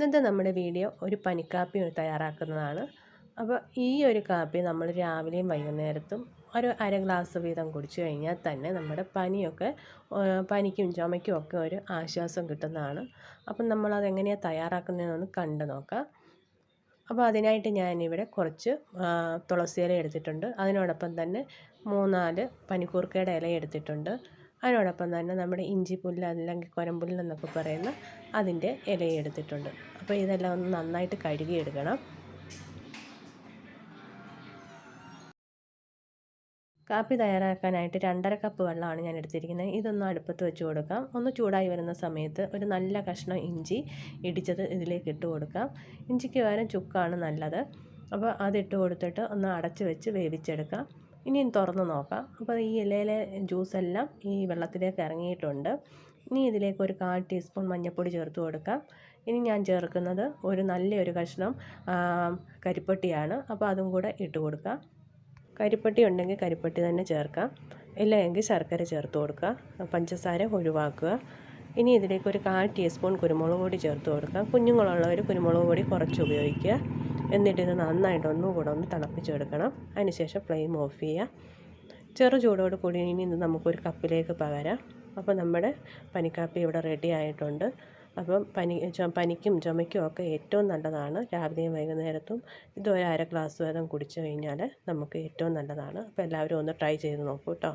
ഇന്നത്തെ നമ്മുടെ വീഡിയോ ഒരു പനിക്കാപ്പി തയ്യാറാക്കുന്നതാണ്. അപ്പോൾ ഈ ഒരു കാപ്പി നമ്മൾ രാവിലെയും വൈകുന്നേരത്തും ഒരു അര ഗ്ലാസ് വീതം കുടിച്ചു കഴിഞ്ഞാൽ തന്നെ നമ്മുടെ പനിയൊക്കെ പനിക്കും ചുമയ്ക്കും ഒക്കെ ഒരു ആശ്വാസം കിട്ടുന്നതാണ്. അപ്പം നമ്മളത് എങ്ങനെയാണ് തയ്യാറാക്കുന്നതെന്ന് കണ്ടു നോക്കാം. അപ്പോൾ അതിനായിട്ട് ഞാനിവിടെ കുറച്ച് തുളസിയില എടുത്തിട്ടുണ്ട്. അതിനോടൊപ്പം തന്നെ മൂന്നാൽ പനിക്കൂർക്കയുടെ ഇല എടുത്തിട്ടുണ്ട്. അതിനോടൊപ്പം തന്നെ നമ്മുടെ ഇഞ്ചിപ്പുല്ല് അല്ലെങ്കിൽ കുരമ്പുല്ല് എന്നൊക്കെ പറയുന്ന അതിന്റെ ഇല എടുത്തിട്ടുണ്ട്. അപ്പോൾ ഇതെല്ലാം ഒന്ന് നന്നായിട്ട് കഴുകിയെടുക്കണം കാപ്പി തയ്യാറാക്കാനായിട്ട് രണ്ടര കപ്പ് വെള്ളമാണ് ഞാൻ എടുത്തിരിക്കുന്നത്. ഇതൊന്ന് അടുപ്പത്ത് വെച്ച് കൊടുക്കാം. ഒന്ന് ചൂടായി വരുന്ന സമയത്ത് ഒരു നല്ല കഷ്ണം ഇഞ്ചി ഇടിച്ചത് ഇതിലേക്ക് ഇട്ട് കൊടുക്കാം. ഇഞ്ചിക്ക് പകരം ചുക്കാണ് നല്ലത്. അപ്പോൾ അതിട്ട് കൊടുത്തിട്ട് ഒന്ന് അടച്ച് വെച്ച് വേവിച്ചെടുക്കാം. ഇനി തുറന്ന് നോക്കാം. അപ്പോൾ ഈ ഇലയിലെ ജ്യൂസെല്ലാം ഈ വെള്ളത്തിലേക്ക് ഇറങ്ങിയിട്ടുണ്ട്. ഇനി ഇതിലേക്ക് ഒരു കാൽ ടീസ്പൂൺ മഞ്ഞൾപ്പൊടി ചേർത്ത് കൊടുക്കാം. ഇനി ഞാൻ ചേർക്കുന്നത് ഒരു നല്ലൊരു കഷ്ണം കരിപ്പട്ടിയാണ്. അപ്പോൾ അതും കൂടെ ഇട്ട് കൊടുക്കാം. കരിപ്പട്ടി ഉണ്ടെങ്കിൽ കരിപ്പട്ടി തന്നെ ചേർക്കാം. ഇല്ല എങ്കിൽ ശർക്കര ചേർത്ത് കൊടുക്കുക പഞ്ചസാര ഒഴിവാക്കുക. ഇനി ഇതിലേക്ക് ഒരു കാൽ ടീസ്പൂൺ കുരുമുളക് പൊടി ചേർത്ത് കൊടുക്കാം. കുഞ്ഞുങ്ങളുള്ളവർ കുരുമുളക് പൊടി കുറച്ച് ഉപയോഗിക്കുക. എന്നിട്ട് ഇത് നന്നായിട്ട് ഒന്നുകൂടെ ഒന്ന് തിളപ്പിച്ചെടുക്കണം അതിനുശേഷം ഫ്ലെയിം ഓഫ് ചെയ്യുക. ചെറു ചൂടോട് കൂടി ഇനി ഇത് നമുക്കൊരു കപ്പിലേക്ക് പകരാം. അപ്പോൾ നമ്മുടെ പനിക്കാപ്പി ഇവിടെ റെഡി ആയിട്ടുണ്ട്. അപ്പം പനി പനിക്കും ചുമയ്ക്കും ഒക്കെ ഏറ്റവും നല്ലതാണ്. രാവിലെയും വൈകുന്നേരത്തും ഇത് ഒരു അര ഗ്ലാസ് വീതം കുടിച്ചു കഴിഞ്ഞാൽ നമുക്ക് ഏറ്റവും നല്ലതാണ്. അപ്പോൾ എല്ലാവരും ഒന്ന് ട്രൈ ചെയ്ത് നോക്കൂ കേട്ടോ